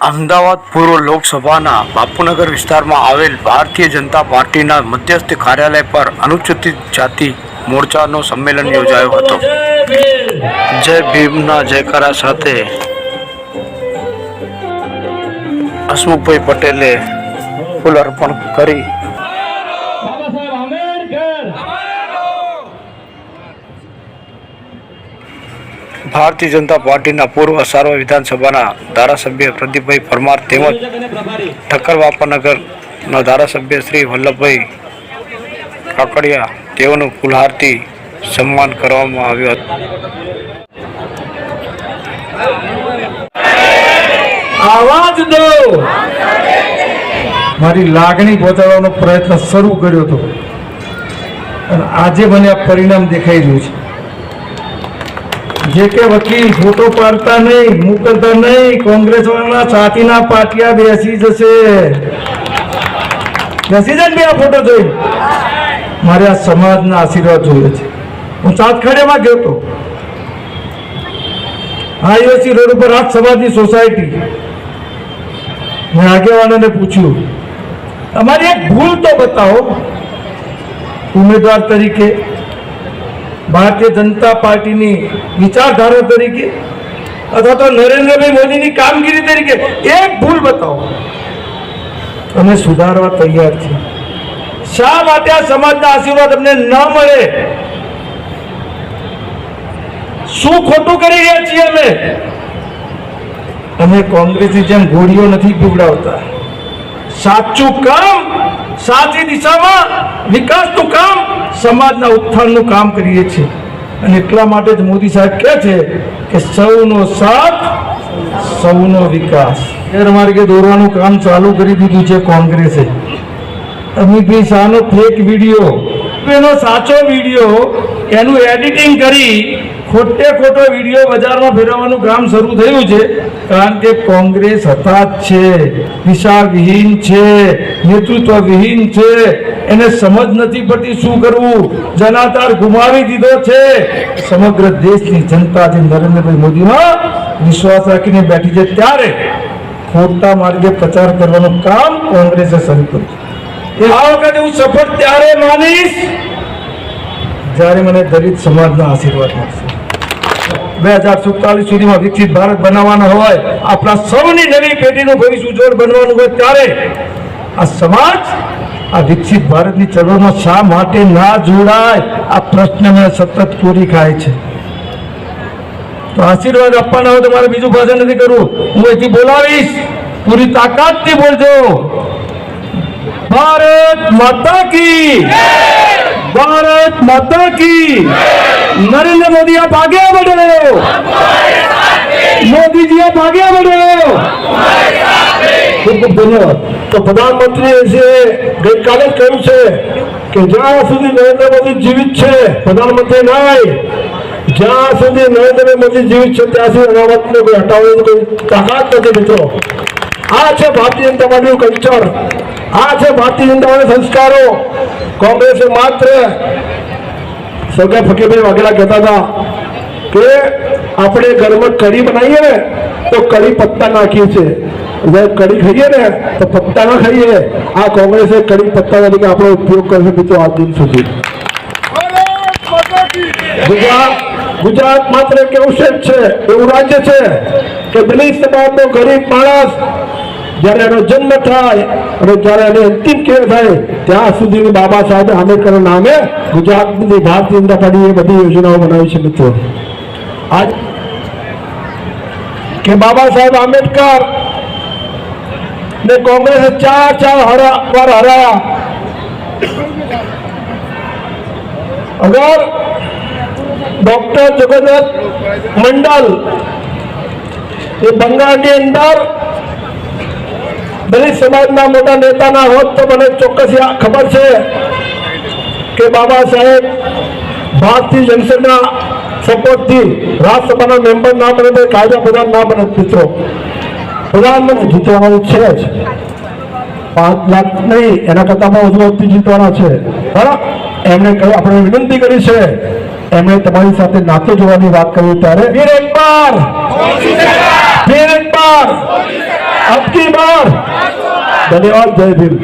અમદાવાદ પૂર્વ લોકસભાના બાપુનગર વિસ્તારમાં આવેલ ભારતીય જનતા પાર્ટીના મધ્યસ્થ કાર્યાલય પર અનુસૂચિત જાતિ મોરચાનો સંમેલન યોજાયો હતો. જય ભીમના જયકારા સાથે હસમુખભાઈ પટેલે ફૂલ અર્પણ કરી બાબા સાહેબ આંબેડકર ભારતીય જનતા પાર્ટીના પૂર્વ સારવા વિધાનસભાના ધારાસભ્ય પ્રદીપભાઈ પરમાર તેમજ સંયોજક ઠક્કર વાપાનગરના ધારાસભ્ય શ્રી વલ્લભભાઈ કાકડિયા તેઓનું ફૂલહારથી સન્માન કરવામાં આવ્યું હતું. આવાજ દો. મારી લાગણી પહોંચાડવાનો પ્રયત્ન શરૂ કર્યો હતો. અને આજે મને આ પરિણામ દેખાઈ રહ્યું છે. જે કે વકીલ ફોટો પાડતા નહીં, મૂકતા નહીં કોંગ્રેસ વાળા છાતીના પાટિયા બેસી જશે. બેસી જાય બે આ ફોટો જોઈ? મારે આ સમાજના આશીર્વાદ જોઈએ છે. હું ચાંદખેડામાં ગયો હતો. આઈઓસી રોડ ઉપર રાજ સમાજની સોસાયટી. મેં આગેવાનોને પૂછ્યું, તમારી એક ભૂલ તો બતાવો. ઉમેદવાર તરીકે ભારતીય જનતા પાર્ટીની વિચારધારા તરીકે અથવા તો નરેન્દ્રભાઈ મોદીની કામગીરી તરીકે એક ભૂલ બતાવો. અમે સુધારવા તૈયાર છીએ. શા માટે આ સમાજના આશીર્વાદ અમને ન મળે? શું ખોટું કરી રહ્યા છીએ અમે? અમે કોંગ્રેસની જેમ ગોળીઓ નથી પીવડાવતા. સાચું કામ સાચી દિશામાં વિકાસનું કામ સમાજના ઉત્થાનનું કામ કરીએ છીએ. અને એટલા માટે જ મોદી સાહેબ કહે છે કે સૌનો સાથ સૌનો વિકાસ. ગેરમાર્ગે દોરવાનું કામ ચાલુ કરી દીધું છે કોંગ્રેસે. અમિતભાઈ શાહનો ફેક વીડિયો એનો સાચો વીડિયો એનું એડિટિંગ કરી ખોટે ખોટો વીડિયો બજારમાં ફેરવવાનું કામ શરૂ થયું છે. કારણ કે કોંગ્રેસ હતાશ છે. દિશાવિહીન છે. નેતૃત્વ વિહીન છે. એને સમજ નથી પડતી શું કરવું. જનાધાર ગુમાવી દીધો છે. સમગ્ર દેશની જનતા જે નરેન્દ્રભાઈ મોદીમાં વિશ્વાસ રાખીને બેઠી છે. ત્યારે ખોટા માર્ગે પ્રચાર કરવાનું કામ કોંગ્રેસે શરૂ કર્યું. આ વખતે હું સફળ ત્યારે માનીશ, જ્યારે મને દલિત સમાજના આશીર્વાદ મળશે. બે હજાર સુડતાલીસ સુધીમાં વિકસિત ભારત બનાવવાનો હોય, આપણા સૌની નવી પેઢીનું ભવિષ્ય ઉજ્જવળ બનવાનું હોય ત્યારે આ સમાજ, આ વિકસિત ભારતની ચળવળમાં શા માટે ના જોડાય? આ પ્રશ્ન મને સતત પૂરી ખાય છે. તો આશીર્વાદ આપવાના હોય તો મારે બીજું ભાષણ નથી કરવું. હું અહીંથી બોલાવીશ. પૂરી તાકાતથી બોલજો. ભારત માતા કી. ભારત માતા કી. नरेंद्र मोदी आप आगे बढ़ो मोदी जी आप आगे बढ़ो ખૂબ ખૂબ ધન્યવાદ તો પ્રધાનમંત્રીએ જે ગઈકાલે જ કહ્યું છે કે જ્યાં સુધી નરેન્દ્ર મોદી જીવિત છે પ્રધાનમંત્રી નહીં જ્યાં સુધી નરેન્દ્ર મોદી જીવિત છે ત્યાં સુધી અનામતને કોઈ હટાવવાની કોઈ તાકાત નથી મિત્રો આ છે ભારતીય જનતા પાર્ટીનું કલ્ચર આ છે ભારતીય જનતા પાર્ટીના સંસ્કારો કોંગ્રેસે માત્ર સરકાર ફકીરભાઈ વાઘેલા કહેતા હતા કે આપણે ઘરમાં કઢી બનાવીએ ને, તો કઢી પત્તા નાખીએ છીએ. કડી ખાઈએ ને, તો પત્તા ના ખાઈએ. આ કોંગ્રેસે કઢી પત્તા તરીકે આપણો ઉપયોગ કરશે મિત્રો આ દિન સુધી. ગુજરાત ગુજરાત માત્ર એક એવું છે, એવું રાજ્ય છે કે દલિત સમાજનો ગરીબ માણસ જ્યારે એનો જન્મ થાય અને જ્યારે એની અંતિમ કેર થાય, ત્યાં સુધી બાબા સાહેબ આંબેડકરના નામે ગુજરાતની ભારતીય જનતા પાર્ટીએ બધી યોજનાઓ બનાવી છે મિત્રો. આજ કે બાબા સાહેબ આંબેડકર ને કોંગ્રેસે ચાર ચાર હરા વાર હરાયા. અગર ડોક્ટર જગન્નાથ મંડલ એ બંગાળની અંદર દલિત સમાજના મોટા નેતાના હોત તો મને ચોક્કસ ખબર છે કે બાબા સાહેબ ભારતીય જનસંઘના સપોર્ટથી રાજ્યસભાના મેમ્બર ના બને તો કાયદા પ્રધાન ના બને મિત્રો. પ્રધાનમંત્રી જીતવાનું છે જ. પાંચ લાખ નહીં એના કરતાં પણ વધુ વખતે જીતવાના છે. બરાબર? એમણે કહ્યું આપણે વિનંતી કરી છે એમણે તમારી સાથે નાતો જોવાની વાત કરી ત્યારે. વીર એક બાર એકવાર એક બાર ધન્યવાદ જય ભીમ